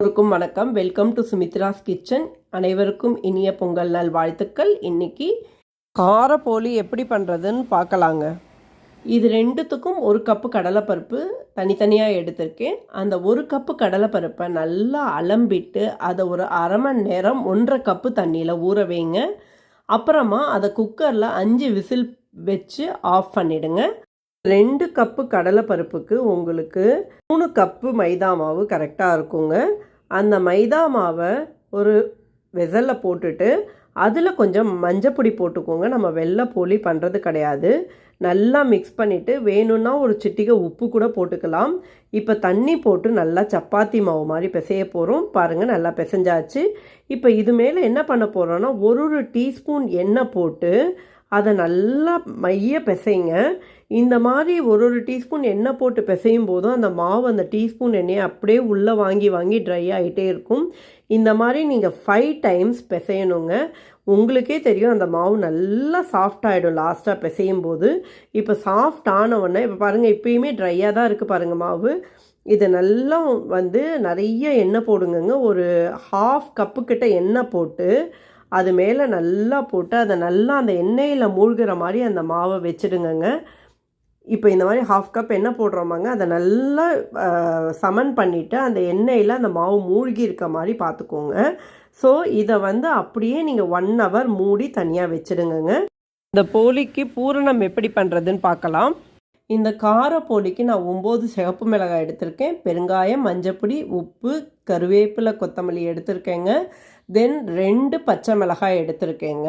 அனைவருக்கும் வணக்கம். Welcome to Sumitra's kitchen அனைவருக்கும் இனிய பொங்கல் நாள் வாழ்த்துக்கள். இன்னைக்கு காரப்போலி எப்படி பண்ணுறதுன்னு பார்க்கலாங்க. இது ரெண்டுத்துக்கும் ஒரு கப்பு கடலைப்பருப்பு தனித்தனியாக எடுத்திருக்கேன். அந்த ஒரு கப்பு கடலைப்பருப்பை நல்லா அலம்பிட்டு அதை ஒரு அரை மணி நேரம் ஒன்றரை கப்பு தண்ணியில் ஊற வைங்க. அப்புறமா அதை குக்கரில் அஞ்சு விசில் வச்சு ஆஃப் பண்ணிடுங்க. ரெண்டு கப்பு கடலைப்பருப்புக்கு உங்களுக்கு மூணு கப்பு மைதா மாவு கரெக்டாக இருக்குங்க. அந்த மைதா மாவை ஒரு வெசலில் போட்டுட்டு அதில் கொஞ்சம் மஞ்சப்பொடி போட்டுக்கோங்க. நம்ம வெள்ளை போலி பண்ணுறது கிடையாது. நல்லா மிக்ஸ் பண்ணிவிட்டு வேணும்னா ஒரு சிட்டிகை உப்பு கூட போட்டுக்கலாம். இப்போ தண்ணி போட்டு நல்லா சப்பாத்தி மாவு மாதிரி பிசைய போகிறோம் பாருங்கள் நல்லா பிசைஞ்சாச்சு. இப்போ இது மேலே என்ன பண்ண போகிறோன்னா ஒரு ஒரு டீஸ்பூன் எண்ணெய் போட்டு அதை நல்லா மைய பிசைங்க. இந்த மாதிரி ஒரு ஒரு டீஸ்பூன் எண்ணெய் போட்டு பிசையும் போதும் அந்த மாவு அந்த டீஸ்பூன் எண்ணெயை அப்படியே உள்ளே வாங்கி வாங்கி ட்ரை ஆகிட்டே இருக்கும். இந்த மாதிரி நீங்கள் ஃபைவ் டைம்ஸ் பிசையணுங்க. உங்களுக்கே தெரியும் அந்த மாவு நல்லா சாஃப்ட் ஆகிடும் லாஸ்ட்டாக பிசையும் போது இப்போ சாஃப்ட் ஆனவுடனே இப்போ பாருங்கள் இப்பயுமே ட்ரையாக தான் இருக்குது பாருங்கள் மாவு. இதை நல்லா வந்து நிறைய எண்ணெய் போடுங்கங்க. ஒரு ஹாஃப் கப்பு கிட்ட எண்ணெய் போட்டு அது மேலே நல்லா போட்டு அதை நல்லா அந்த எண்ணெயில் மூழ்கிற மாதிரி அந்த மாவை வச்சுடுங்கங்க. இப்போ இந்த மாதிரி ஹாஃப் கப் எண்ணெய் போடுறோமாங்க. அதை நல்லா சமன் பண்ணிவிட்டு அந்த எண்ணெயில் அந்த மாவு மூழ்கி இருக்க மாதிரி பார்த்துக்கோங்க ஸோ இதை வந்து அப்படியே நீங்கள் ஒன் ஹவர் மூடி தனியாக வச்சுடுங்கங்க. இந்த போலிக்கு பூரணம் எப்படி பண்ணுறதுன்னு பார்க்கலாம் இந்த கார நான் ஒம்பது சிகப்பு மிளகாய் எடுத்திருக்கேன் பெருங்காயம் மஞ்சப்பொடி உப்பு கருவேப்பிலை கொத்தமல்லி எடுத்திருக்கேங்க. தென் ரெண்டு பச்சை மிளகாய் எடுத்திருக்கேங்க.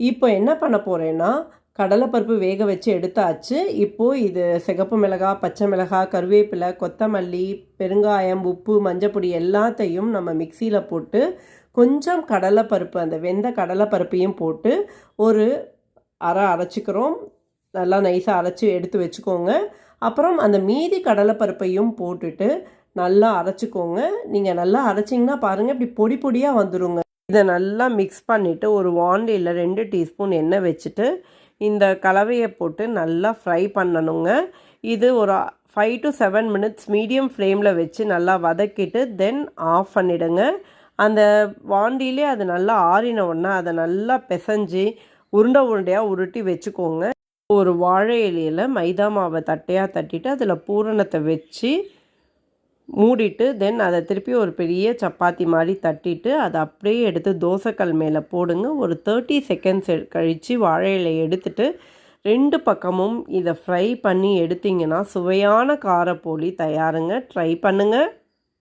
இப்போ என்ன பண்ண போகிறேன்னா கடலைப்பருப்பு வேக வச்சு எடுத்தாச்சு. இப்போது இது சிகப்பு மிளகாய் பச்சை மிளகாய் கருவேப்பிலை கொத்தமல்லி பெருங்காயம் உப்பு மஞ்சப்பொடி எல்லாத்தையும் நம்ம மிக்சியில் போட்டு கொஞ்சம் கடலைப்பருப்பு அந்த வெந்த கடலைப்பருப்பையும் போட்டு ஒரு அரை அரைச்சிக்கிறோம். நல்லா நைஸாக அரைச்சி எடுத்து வச்சுக்கோங்க. அப்புறம் அந்த மீதி கடலைப்பருப்பையும் போட்டுட்டு நல்லா அரைச்சிக்கோங்க. நீங்கள் நல்லா அரைச்சிங்கன்னா பாருங்கள் இப்படி பொடி பொடியாக வந்துடுங்க இதை நல்லா மிக்ஸ் பண்ணிவிட்டு ஒரு வாண்டியில் ரெண்டு டீஸ்பூன் எண்ணெய் வச்சுட்டு இந்த கலவையை போட்டு நல்லா ஃப்ரை பண்ணணுங்க. இது ஒரு five to seven minutes medium ஃப்ளேமில் வச்சு நல்லா வதக்கிட்டு தென் ஆஃப் பண்ணிவிடுங்க அந்த வாண்டிலே அது நல்லா ஆறின உடனே அதை நல்லா பிசைஞ்சு உருண்டை உருண்டையாக உருட்டி வச்சுக்கோங்க. ஒரு வாழை இலையில் மைதா மாவை தட்டையாக தட்டிட்டு அதில் பூரணத்தை வச்சு மூடிட்டு தென் அதை திருப்பி ஒரு பெரிய சப்பாத்தி மாதிரி தட்டிட்டு அதை அப்படியே எடுத்து தோசைக்கல் மேலே போடுங்க. ஒரு தேர்ட்டி செகண்ட்ஸ் கழித்து வாழை இலையை எடுத்துட்டு ரெண்டு பக்கமும் இதை ஃப்ரை பண்ணி எடுத்திங்கன்னா சுவையான காரப்போலி தயாருங்க. ட்ரை பண்ணுங்கள்